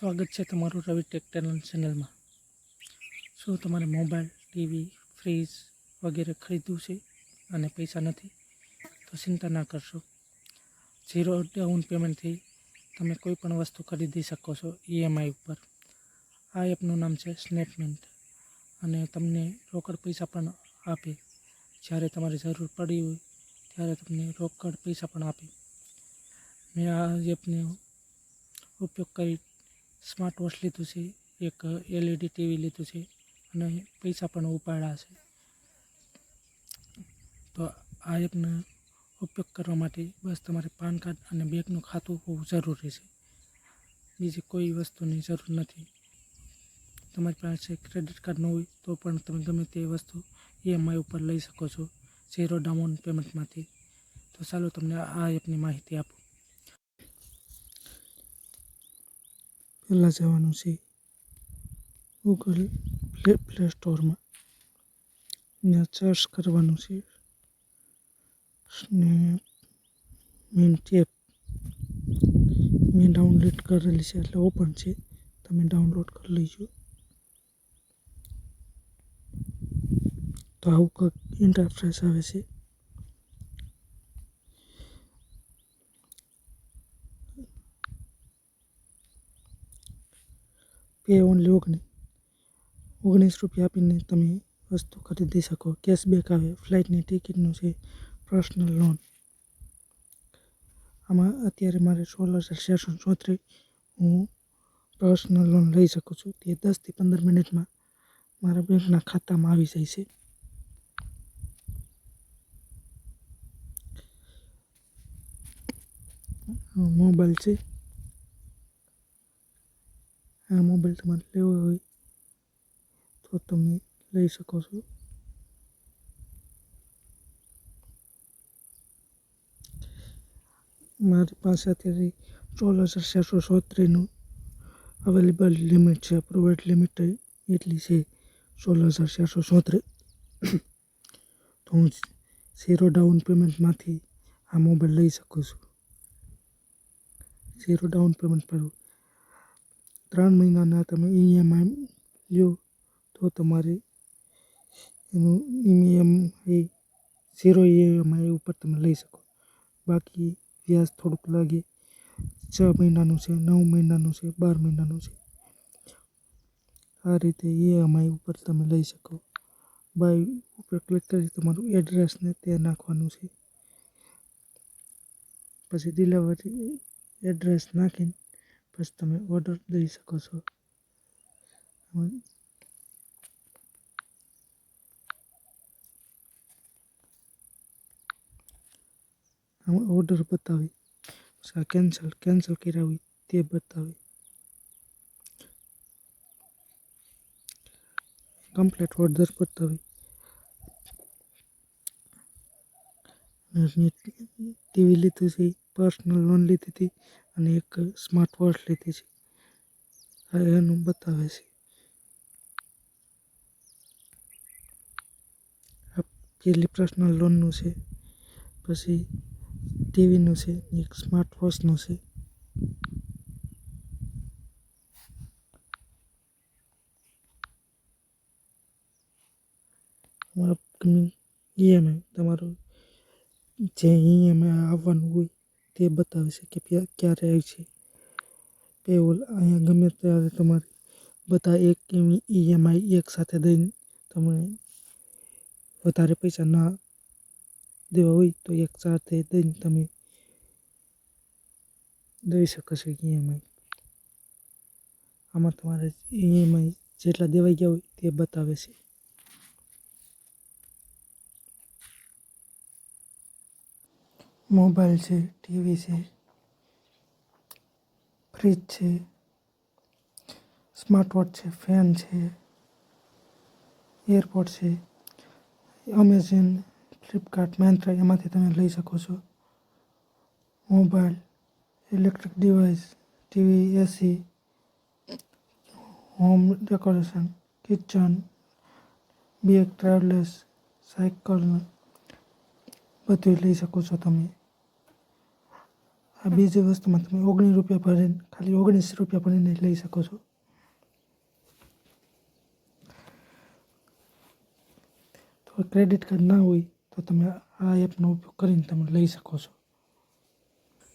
સ્વાગત છે તમારું રવિ ટેક્ટરલ ચેનલમાં શું તમારે મોબાઈલ, ટીવી, ફ્રીજ વગેરે ખરીદવું છે અને પૈસા નથી? તો ચિંતા ના કરશો. ઝીરો ડાઉન પેમેન્ટથી તમે કોઈ પણ વસ્તુ ખરીદી શકો છો ઈએમઆઈ ઉપર. આ એપનું નામ છે સ્નેપમેન્ટ અને તમને રોકડ પૈસા પણ આપે. જ્યારે તમારે જરૂર પડી હોય, ત્યારે તમને રોકડ પૈસા પણ આપે. મેં આ એપનો ઉપયોગ કરી સ્માર્ટ વોચ લીધું છે, એક એલઈડી ટીવી લીધું છે અને પૈસા પણ ઉપાડ્યા છે. તો આ એપનો ઉપયોગ કરવા માટે બસ તમારે પાન કાર્ડ અને બેંકનું ખાતું હોવું જરૂરી છે. બીજી કોઈ વસ્તુની જરૂર નથી. તમારી પાસે ક્રેડિટ કાર્ડ ન હોય તો પણ તમે ગમે તે વસ્તુ ઈએમઆઈ ઉપર લઈ શકો છો, ઝીરો ડાઉન પેમેન્ટમાંથી. તો ચાલો તમને આ એપની માહિતી આપું. પહેલાં જવાનું છે ગૂગલ પ્લે પ્લે સ્ટોરમાં ત્યાં સર્ચ કરવાનું છે. ને મેન એપ મેં ડાઉનલોડ કરેલી છે એટલે ઓપન છે. તમે ડાઉનલોડ કરી લેજો. તો આવું કંઈક ઇન્ટરફ્રેશ આવે છે. પે ઓનલી ઓગણીસ ઓગણીસ રૂપિયા આપીને તમે વસ્તુ ખરીદી શકો. કેશબેક આવે, ફ્લાઇટની ટિકિટનું છે, પર્સનલ લોન. આમાં અત્યારે મારે સોળ હજાર ચારસો ચોત્રીસ હું પર્સનલ લોન લઈ શકું છું. તે દસથી પંદર મિનિટમાં મારા બેંકના ખાતામાં આવી જાય છે. મોબાઈલ છે. આ મોબાઈલ તમારે લેવો હોય તો તમે લઈ શકો છો. મારી પાસે અત્યારે સોળ હજાર ચારસો ચોત્રીસનું અવેલેબલ લિમિટ છે. પ્રોવાઈડ લિમિટ એટલી છે સોળ હજાર ચારસો ચોત્રીસ તો હું ઝીરો ડાઉન પેમેન્ટમાંથી આ મોબાઈલ લઈ શકું છું. ઝીરો ડાઉન પેમેન્ટ પર ત્રણ મહિનાના તમે ઈએમઆઈ લ્યો, તો તમારે એનું ઈએમઆઈ ઝીરો ઈએમઆઈ ઉપર તમે લઈ શકો. બાકી વ્યાજ થોડુંક લાગે. છ મહિનાનું છે, નવ મહિનાનું છે, બાર મહિનાનું છે. આ રીતે ઈએમઆઈ ઉપર તમે લઈ શકો. બાય ઉપર ક્લિક કરી તમારું એડ્રેસને તે નાખવાનું છે. પછી ડિલિવરી એડ્રેસ નાખીને પછી તમે ઓર્ડર દઈ શકો છો. આમાં ઓર્ડર બતાવી. પછી આ કેન્સલ કેન્સલ હોય તે બતાવી. કમ્પ્લીટ ઓર્ડર બતાવી. ટીવી લીધું છે પર્સનલ લોન લીધી હતી અને એક સ્માર્ટ વોચ લીધી છે. એનું બતાવે છે. પેલી પર્સનલ લોનનું છે, પછી ટીવીનું છે, એક સ્માર્ટ વોચનું છે. ઈએમઆઈ તમારું જે ઈએમઆઈ આવવાનું હોય તે બતાવે છે કે ક્યારે રહે છે. પેઓલ અહીંયા ગમે ત્યારે તમારે બધા એક ઈએમઆઈ એક સાથે દઈને તમે વધારે પૈસા ના દેવા હોય તો એક સાથે દઈને તમે દઈ શકો છો ઈએમઆઈ. આમાં તમારે ઈએમઆઈ જેટલા દેવાઈ ગયા હોય તે બતાવે છે. મોબાઈલ છે ટીવી છે ફ્રીજ છે સ્માર્ટ વોચ છે ફેન છે એરપોર્ટ છે અમેઝોન ફ્લિપકાર્ટ મેન્ટ્રા એમાંથી તમે લઈ શકો છો mobile electric device TV AC home decoration kitchen bag travellers cycle બધું લઈ શકો છો તમે આ બીજી વસ્તુમાં તમે ઓગણીસ રૂપિયા ભરીને, ખાલી ઓગણીસ રૂપિયા ભરીને લઈ શકો છો. તો ક્રેડિટ કાર્ડ ના હોય તો તમે આ એપનો ઉપયોગ કરીને તમે લઈ શકો છો.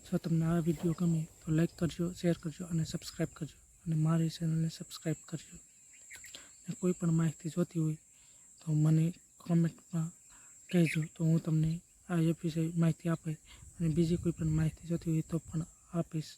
જો તમને આ વીડિયો ગમે તો લાઈક કરજો, શેર કરજો અને સબસ્ક્રાઈબ કરજો. અને મારી ચેનલને સબસ્ક્રાઈબ કરજો. અને કોઈ પણ માહિતી જોતી હોય તો મને કોમેન્ટમાં કહેજો તો હું તમને આ એપ વિશે માહિતી આપીશ અને બીજી કોઈ પણ માહિતી જોતી હોય તો પણ આપીશ.